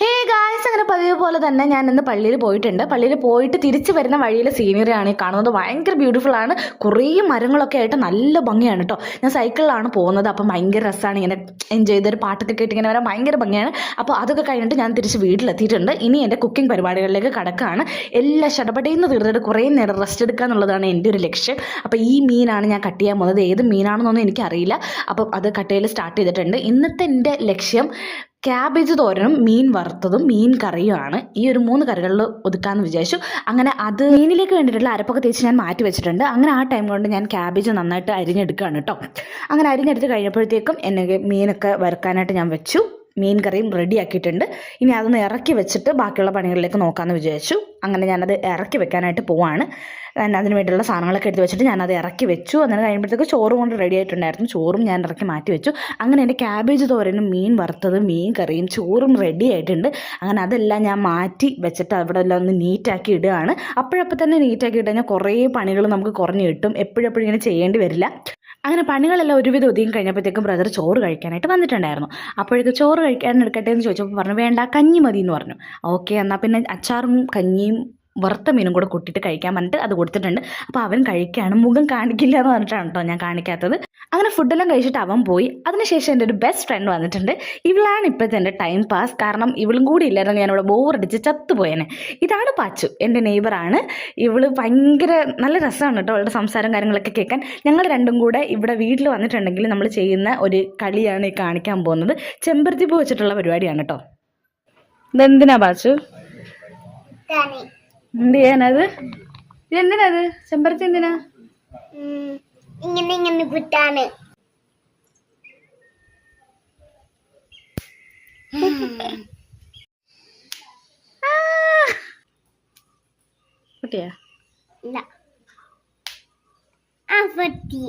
Hey guys അങ്ങനെ പതിവ് പോലെ തന്നെ ഞാൻ ഇന്ന് പള്ളിയിൽ പോയിട്ടുണ്ട്. പള്ളിയിൽ പോയിട്ട് തിരിച്ചു വരുന്ന വഴിയിലെ സീനറിയാണ് ഈ കാണുന്നത്. ഭയങ്കര ബ്യൂട്ടിഫുൾ ആണ്. കുറേ മരങ്ങളൊക്കെ ആയിട്ട് നല്ല ഭംഗിയാണ് കേട്ടോ ഞാൻ സൈക്കിളിലാണ് പോകുന്നത്. അപ്പം ഭയങ്കര രസമാണ് ഇങ്ങനെ എൻജോയ് ചെയ്തൊരു പാട്ടൊക്കെ കേട്ട് ഇങ്ങനെ വരാൻ ഭയങ്കര ഭംഗിയാണ്. അപ്പോൾ അതൊക്കെ കഴിഞ്ഞിട്ട് ഞാൻ തിരിച്ച് വീട്ടിലെത്തിയിട്ടുണ്ട്. ഇനി എന്റെ കുക്കിംഗ് പരിപാടികളിലേക്ക് കടക്കുകയാണ് എല്ലാ ഷടപടയിൽ തീർന്നിട്ട് കുറേ നേരം റെസ്റ്റ് എടുക്കുക എന്നുള്ളതാണ് എന്റെ ഒരു ലക്ഷ്യം. അപ്പോൾ ഈ മീനാണ് ഞാൻ കട്ട് ചെയ്യാൻ പോകുന്നത്. ഏത് മീനാണെന്നൊന്നും എനിക്കറിയില്ല. അപ്പം അത് കട്ട് ചെയ്യൽ സ്റ്റാർട്ട് ചെയ്തിട്ടുണ്ട്. ഇന്നത്തെ എന്റെ ലക്ഷ്യം ക്യാബേജ് തോരനും മീൻ വറുത്തതും മീൻ കറിയുമാണ്. ഈ ഒരു മൂന്ന് കറികളിൽ ഒതുക്കാമെന്ന് വിചാരിച്ചു. അങ്ങനെ അത് മീനിലേക്ക് വേണ്ടിയിട്ടുള്ള അരപ്പൊക്കെ തേച്ച് ഞാൻ മാറ്റി വെച്ചിട്ടുണ്ട്. അങ്ങനെ ആ ടൈം കൊണ്ട് ഞാൻ ക്യാബേജ് നന്നായിട്ട് അരിഞ്ഞെടുക്കുകയാണ് കേട്ടോ. അങ്ങനെ അരിഞ്ഞെടുത്ത് കഴിഞ്ഞപ്പോഴത്തേക്കും എന്നെ മീനൊക്കെ വറുക്കാനായിട്ട് ഞാൻ വെച്ചു. മീൻ കറിയും റെഡി ആക്കിയിട്ടുണ്ട്. ഇനി അതൊന്ന് ഇറക്കി വെച്ചിട്ട് ബാക്കിയുള്ള പണികളിലേക്ക് നോക്കാമെന്ന് വിചാരിച്ചു. അങ്ങനെ ഞാനത് ഇറക്കി വെക്കാനായിട്ട് പോവാണ്. അതിന് വേണ്ടിയുള്ള സാധനങ്ങളൊക്കെ എടുത്ത് വെച്ചിട്ട് ഞാനത് ഇറക്കി വെച്ചു. അങ്ങനെ കഴിയുമ്പോഴത്തേക്ക് ചോറും കൊണ്ട് റെഡി ആയിട്ടുണ്ടായിരുന്നു. ചോറും ഞാൻ ഇറക്കി മാറ്റി വെച്ചു. അങ്ങനെ എന്റെ ക്യാബേജ് തോരനും മീൻ വറുത്തതും മീൻ കറിയും ചോറും റെഡി ആയിട്ടുണ്ട്. അങ്ങനെ അതെല്ലാം ഞാൻ മാറ്റി വെച്ചിട്ട് അവിടെ എല്ലാം ഒന്ന് നീറ്റാക്കി ഇടുകയാണ്. അപ്പോഴപ്പോൾ തന്നെ നീറ്റാക്കി ഇട്ട് കഴിഞ്ഞാൽ കുറേ പണികൾ നമുക്ക് കുറഞ്ഞ് കിട്ടും. എപ്പോഴെപ്പോഴും ഇങ്ങനെ ചെയ്യേണ്ടി വരില്ല. അങ്ങനെ പണികളെല്ലാം ഒരുവിധം ഒതുങ്ങി കഴിഞ്ഞപ്പോഴത്തേക്കും ബ്രദർ ചോറ് കഴിക്കാനായിട്ട് വന്നിട്ടുണ്ടായിരുന്നു. അപ്പോഴേക്ക് ചോറ് കഴിക്കാൻ എടുക്കട്ടെ എന്ന് ചോദിച്ചപ്പോൾ പറഞ്ഞു വേണ്ട കഞ്ഞി മതി എന്ന് പറഞ്ഞു. ഓക്കെ എന്നാൽ പിന്നെ അച്ചാറും കഞ്ഞിയും വറുത്ത മീനും കൂടെ കൂട്ടിയിട്ട് കഴിക്കാൻ പറഞ്ഞിട്ട് അത് കൊടുത്തിട്ടുണ്ട്. അപ്പോൾ അവൻ കഴിക്കുകയാണ് മുഖം കാണിക്കില്ല എന്ന് പറഞ്ഞിട്ടാണ് കേട്ടോ ഞാൻ കാണിക്കാത്തത്. അങ്ങനെ ഫുഡെല്ലാം കഴിച്ചിട്ട് അവൻ പോയി. അതിനുശേഷം എന്റെ ഒരു ബെസ്റ്റ് ഫ്രണ്ട് വന്നിട്ടുണ്ട്. ഇവളാണ് ഇപ്പോഴത്തെ എന്റെ ടൈം പാസ് കാരണം ഇവളും കൂടി ഇല്ലായിരുന്നു. ഞാനിവിടെ ബോറടിച്ച് ചത്തുപോയേനെ. ഇതാണ് പാച്ചു. എന്റെ നെയ്ബറാണ് ഇവൾ ഭയങ്കര നല്ല രസമാണ് കേട്ടോ അവളുടെ സംസാരം കാര്യങ്ങളൊക്കെ കേൾക്കാൻ. ഞങ്ങൾ രണ്ടും കൂടെ ഇവിടെ വീട്ടിൽ വന്നിട്ടുണ്ടെങ്കിൽ നമ്മൾ ചെയ്യുന്ന ഒരു കളിയാണ് ഈ കാണിക്കാൻ പോകുന്നത്. ചെമ്പരത്തി പൂ വെച്ചിട്ടുള്ള പരിപാടിയാണ് കേട്ടോ ഇതെന്തിനാ പാച്ചു. എന്ത് ചെയ്യാനത്? എന്തിനത്? ചെമ്പരത്തി എന്തിനാ. ഇങ്ങനെ ഇങ്ങനെ കുറ്റാണ് കുട്ടിയാ ഇല്ല. ആ പറ്റി